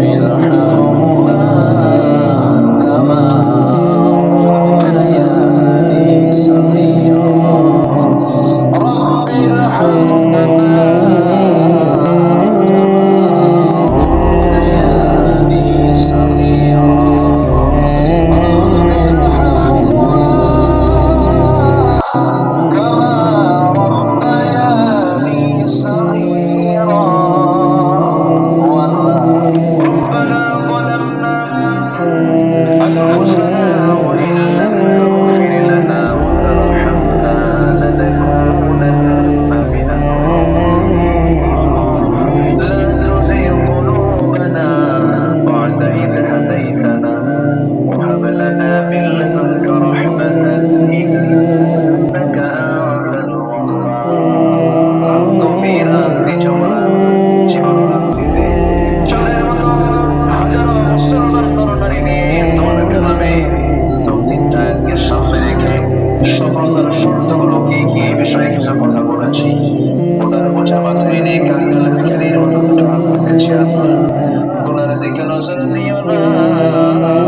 in the house. Leona.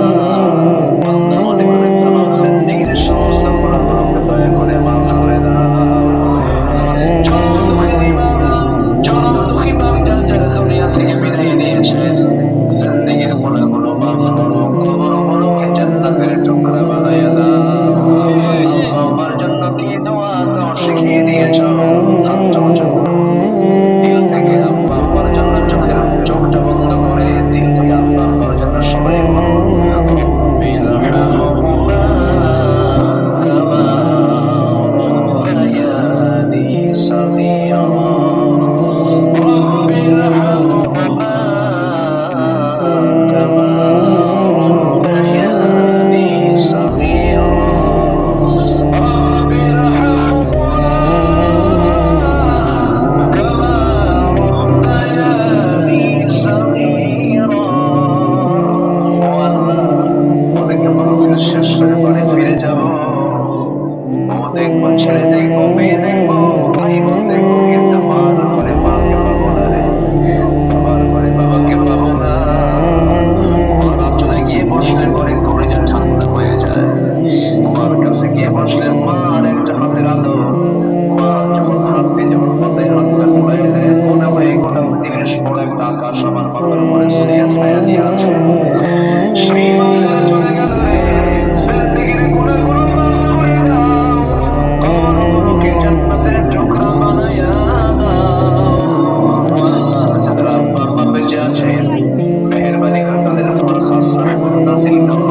Señor.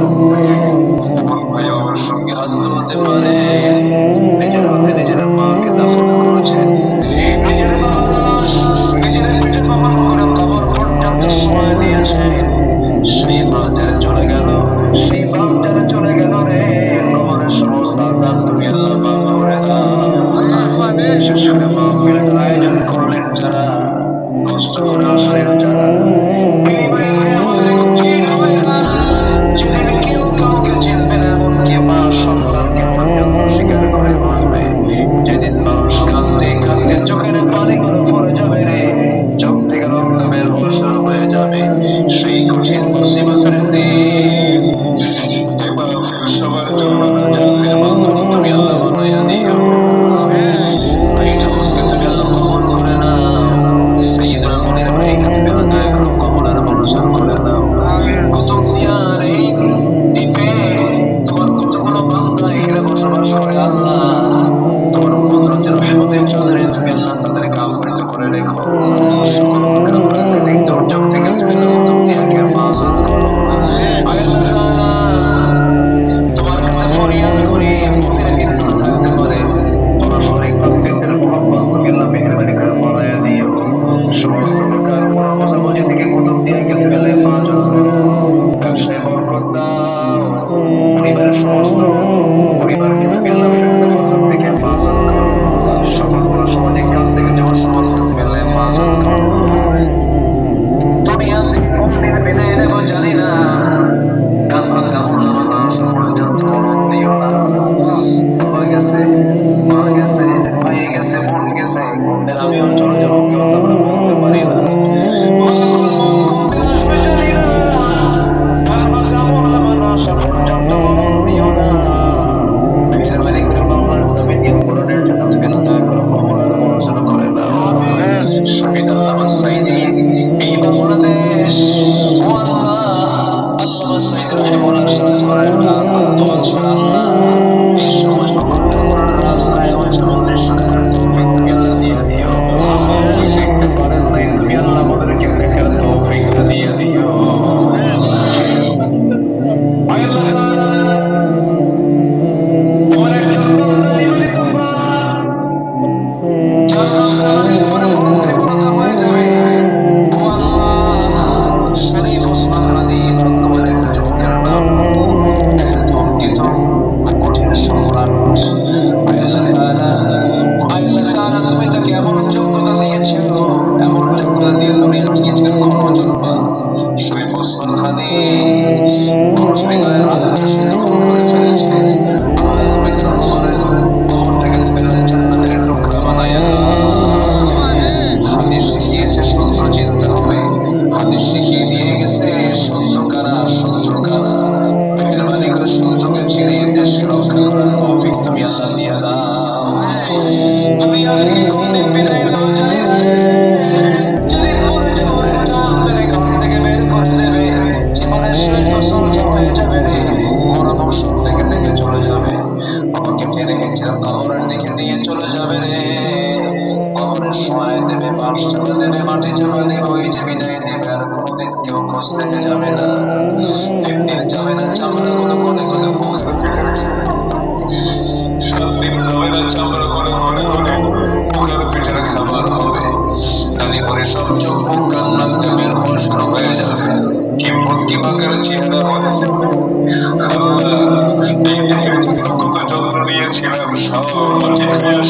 হারিয়েছিলাম সব মাটি ফিরে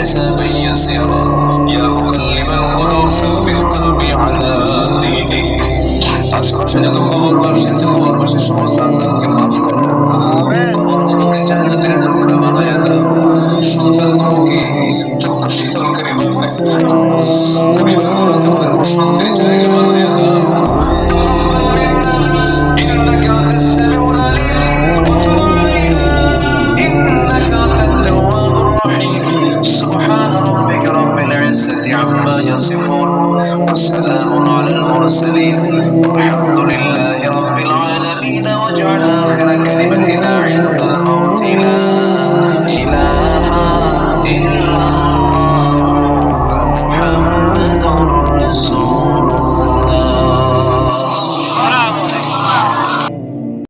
حسابا يسيرا يا مقلب القلوب ثبت قلبي على دينك আশেপাশে যত খবর বাসে যত খবর বাসে সমস্ত جعل آخر كلمتنا عند